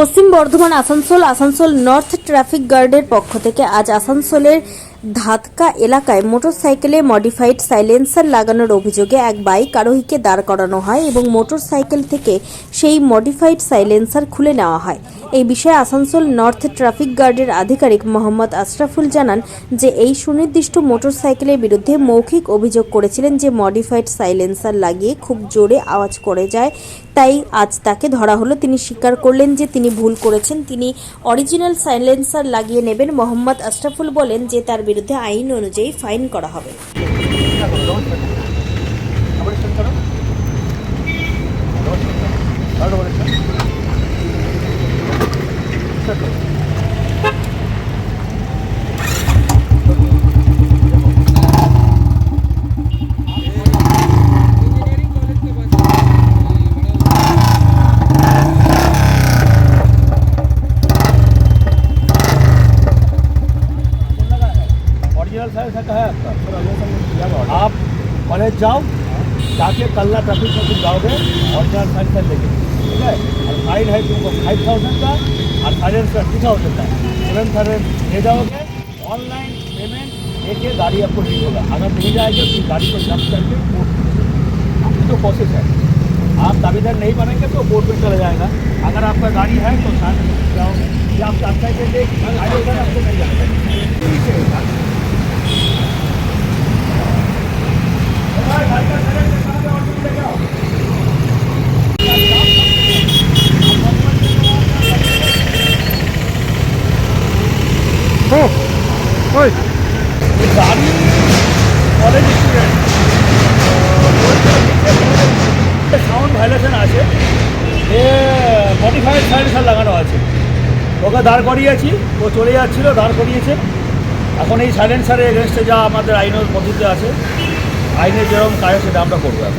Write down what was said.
পশ্চিম Bardhaman Asansol Asansol north traffic গার্ডের পক্ষ থেকে আজ আসানসোলের ধাতকা এলাকায় মোটরসাইকেলে মডিফাইড সাইলেন্সার লাগানোর অভিযোগে এক বাইক আরোহীকে দাঁড় করানো হয় এবং মোটরসাইকেল থেকে সেই মডিফাইড সাইলেন্সার খুলে নেওয়া হয়। এই বিষয়ে আসানসোল নর্থ ট্রাফিক গার্ডের আধিকারিক মোহাম্মদ আশরাফুল জানান যে, এই সুনির্দিষ্ট মোটরসাইকেলের বিরুদ্ধে মৌখিক অভিযোগ করেছিলেন যে মডিফাইড সাইলেন্সার লাগিয়ে খুব জোরে আওয়াজ করে যায়। তাই আজ তাকে ধরা হলো। তিনি স্বীকার করলেন যে তিনি ভুল করেছেন। তিনি অরিজিনাল সাইলেন্সার লাগিয়ে নেবেন। মোহাম্মদ আশরাফুল বলেন যে তার বিরুদ্ধে আইন অনুযায়ী ফাইন করা হবে। ओरिजिनल साइज़ का है आपका? आप कॉलेज जाओ, जाके कल्ला ट्रैफ़िक में तुम जाओगे ओरिजिनल साइज़ का लेके। ठीक है? और फाइन है तुमको फाइव थाउज़ेंड का, और साइलेंस का टू थाउज़ेंड का। तुरंत साइलेंस ले जाओगे ऑनलाइन पेमेंट लेके गाड़ी आपको लीक होगा अगर नहीं जाएगी तो गाड़ी को जब्त करके कोर्ट ये तो प्रोसेस है। आप दावेदार नहीं बनेंगे तो कोर्ट में चला जाएगा। अगर आपका गाड़ी है तो साथ में जाओगे या आप चाहते हैं आपको नहीं जाएगा। ওই কলেজ স্টুডেন্ট সাউন্ড ভাইলেশন আছে লাগানো আছে ওকে দাঁড় করিয়েছি ও চলে যাচ্ছিল দাঁড় করিয়েছে এখন এই সাইলেন্সারের এগেনস্টে যা আমাদের আইনের পদ্ধতি আছে আইনের যেরকম কাজ সেটা আমরা করব এখন